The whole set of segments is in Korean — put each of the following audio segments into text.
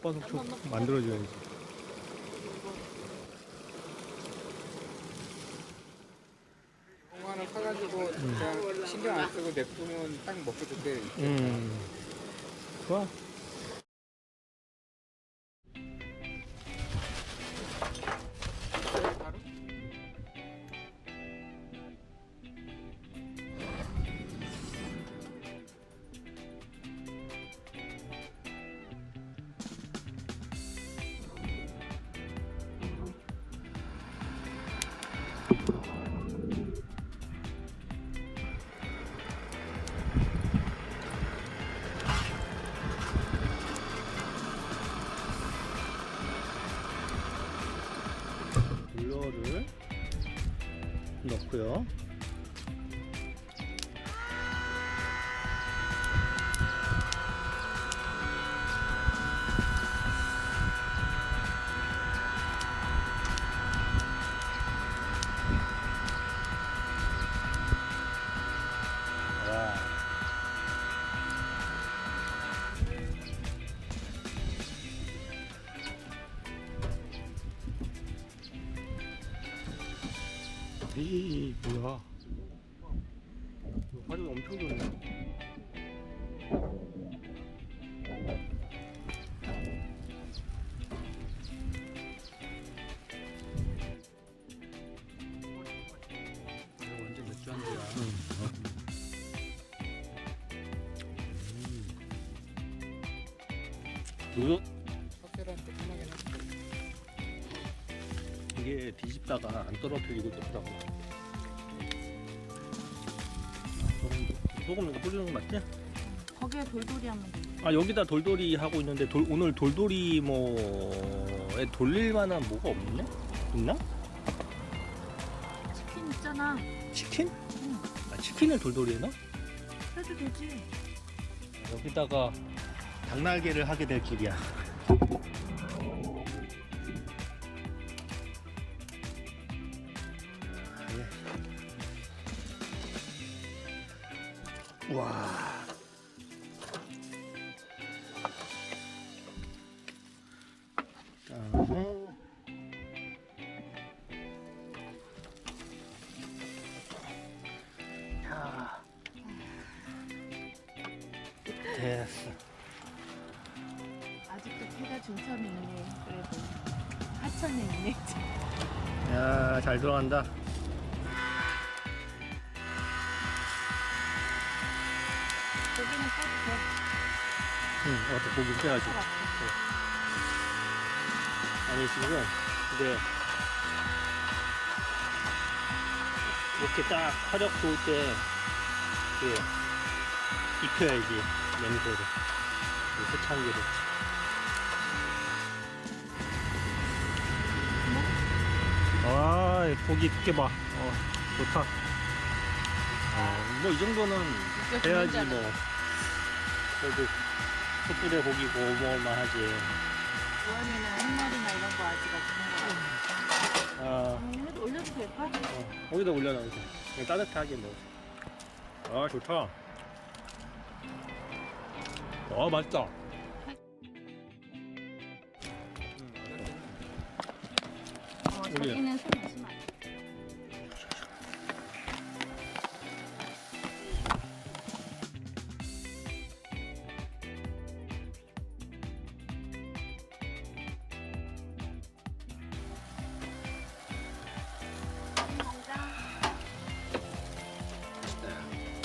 오빠 속초 만들어줘야지. 공 하나 사가지고 그냥 신경 안 쓰고 냅두면 딱 먹고 좋대. 음. 좋아. 물러를 넣고요. 이 뭐야? 화력이 엄청 좋네. 완전 맥주 한 잔이야. 이거 커피한테 편하게 해. 이게 뒤집다가 안 떨어뜨리고 떴다고. 소금 이거 뿌리는 거 맞지? 거기에 돌돌이 하면 돼. 아 여기다 돌돌이 하고 있는데 돌, 오늘 돌돌이 뭐에 돌릴 만한 뭐가 없네? 있나? 치킨 있잖아. 치킨? 응. 아 치킨을 돌돌이 해놔? 해도 되지. 여기다가 닭날개를 하게 될 줄이야. 그다음에 자. 됐어. 아직도 해가 중천에 있네. 그래도 하천에 있네. 야, 잘 들어간다. 고기는 써도 돼. 응, 어때? 고기 빼야지. 것 아니, 지금, 이제, 이렇게 딱 화력 좋을 때, 그, 입혀야지, 냄새를. 이 세창기를. 아, 고기 두께 봐. 어, 좋다. 어, 뭐, 이 정도는 해야지, 뭐. 그래도, 숯불에 고기고, 먹을만 하지. 우원이는 흰머리나 이런 거 아직 없는 거 같아. 아. 음, 해도 올려도 될까? 어, 거기다 올려놔도 돼. 그냥 따뜻하게 뭐. 아, 좋다. 아, 맛있다. 어, 저기는 술 마시면 안 돼.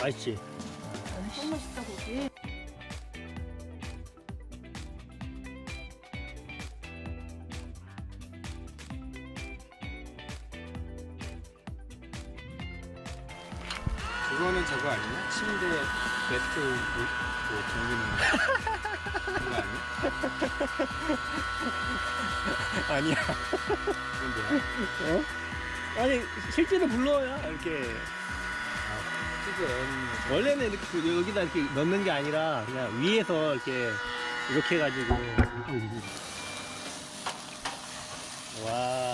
맛있지? 엄청 맛있다 고기. 그거는 저거 아니야? 침대 매트 뭐, 뭐 잠그는 거. 그거 아니야? 아니야. 그건 뭐야? 아니, 실제로 불러야 이렇게. 원래는 이렇게 그 여기다 이렇게 넣는 게 아니라 그냥 위에서 이렇게 이렇게 해가지고. 와.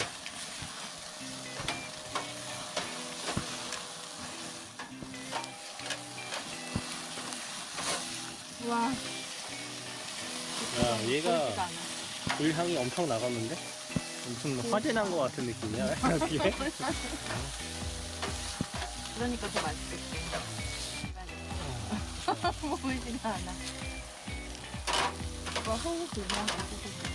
와. 야, 얘가 보이지도 않아. 불향이 엄청 나갔는데? 무슨 화재 난 것 같은 느낌이야. 그러니까 더 맛있겠지. 보이지도 않아. 오빠 호흡 불면 맛있겠지.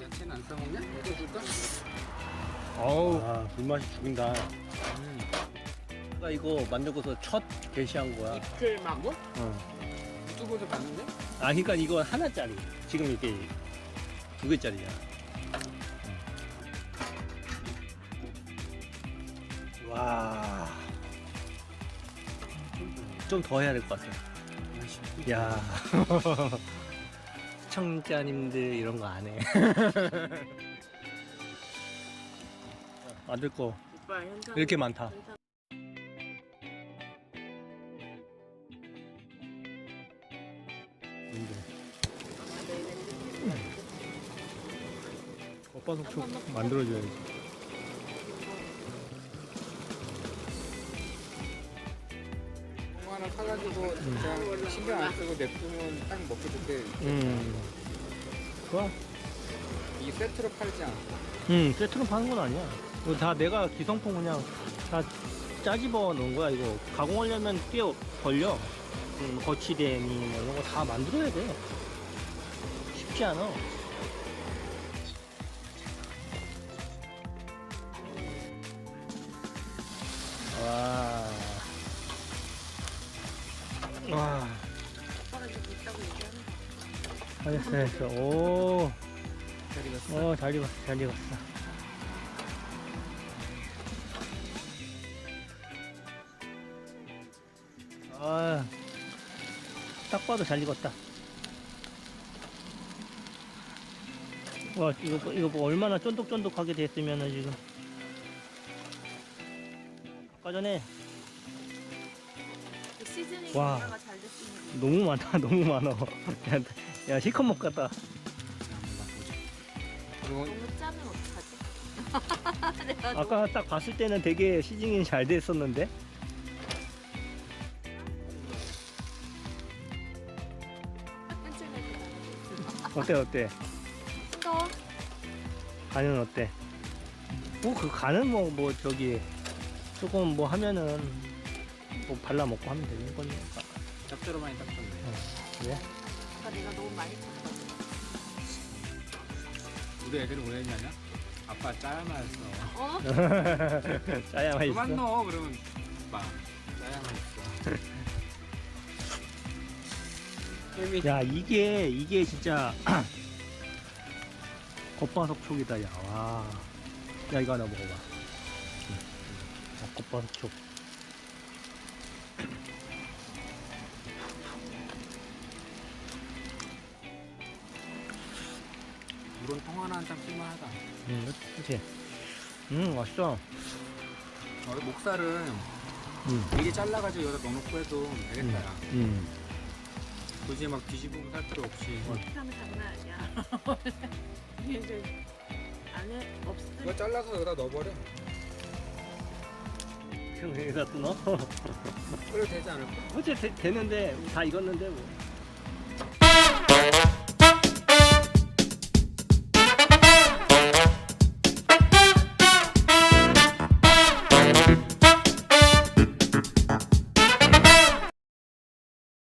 야채는 안 싸먹냐? 야채 줄까? 어우, 아, 불맛이 죽인다. 내가 이거 만들고서 첫 게시한 거야. 이틀 망고? 어. 유튜브에서 봤는데? 아, 그러니까 이거 하나짜리. 지금 이게 두 개짜리야. 와. 좀 더 해야 될 것 같아. 야. 시청자님들 이런 거 안 해. 만들 거. 이렇게 많다. 오빠 속촉 만들어줘야지. 하나 사가지고 그냥 신경 안 쓰고 냅두면 딱 먹게 될때 음. 좋아. 이 세트로 팔지 않아. 응, 세트로 파는 건 아니야. 이거 다 내가 기성품 그냥 다 짜집어 놓은 거야. 이거 가공하려면 꽤 걸려. 음, 거치대니 뭐 이런 거 다 만들어야 돼. 쉽지 않아. 와. 와. 잘했어, 잘했어. 오. 잘 익었어. 어, 잘 익었어, 잘 익었어. 아, 딱 봐도 잘 익었다. 와, 이거, 봐- 이거 뭐 얼마나 쫀득쫀득하게 됐으면은 지금. 아까 전에 그 시즈닝 와. 잘 너무 많다, 너무 많아. 야, 야 실컷 먹겠다. 그리고 너무 짜면 어떡하지? 내가 너무 아까 딱 봤을 때는 되게 시징이 잘 됐었는데. 어때, 어때? 또 간은 어때? 뭐 그 간은 뭐 뭐 저기 조금 뭐 하면은 뭐 발라 먹고 하면 되는 거니까. 짭조름 많이 딱 좋네. 그래? 아까 내가 너무 많이 쳤거든. 우리 애들은 왜 했냐냐? 아빠 짜야만 했어. 어? 짜야만 그만 있어. 넣어 그러면 막 짜야만 있어. 햄이 야 이게 이게 진짜 겉바속 촉이다 야 와. 야 이거 하나 먹어봐. 응. 어, 겉바속 촉. 물은 통 하나 한장 쓸만하다. 응, 그렇지. 음 맛있어. 어, 목살은 음. 미리 잘라가지고 여기다 넣어놓고 해도 되겠다. 야. 음. 굳이 막 뒤집으면 살 필요 없이. 하면 장난 아니야. 이게 이제 안에 없을 이거 잘라서 여기다 넣어버려. 그럼 여기다 또 넣어? 그래도 되지 않을까? 어째 되, 되는데 다 익었는데 뭐.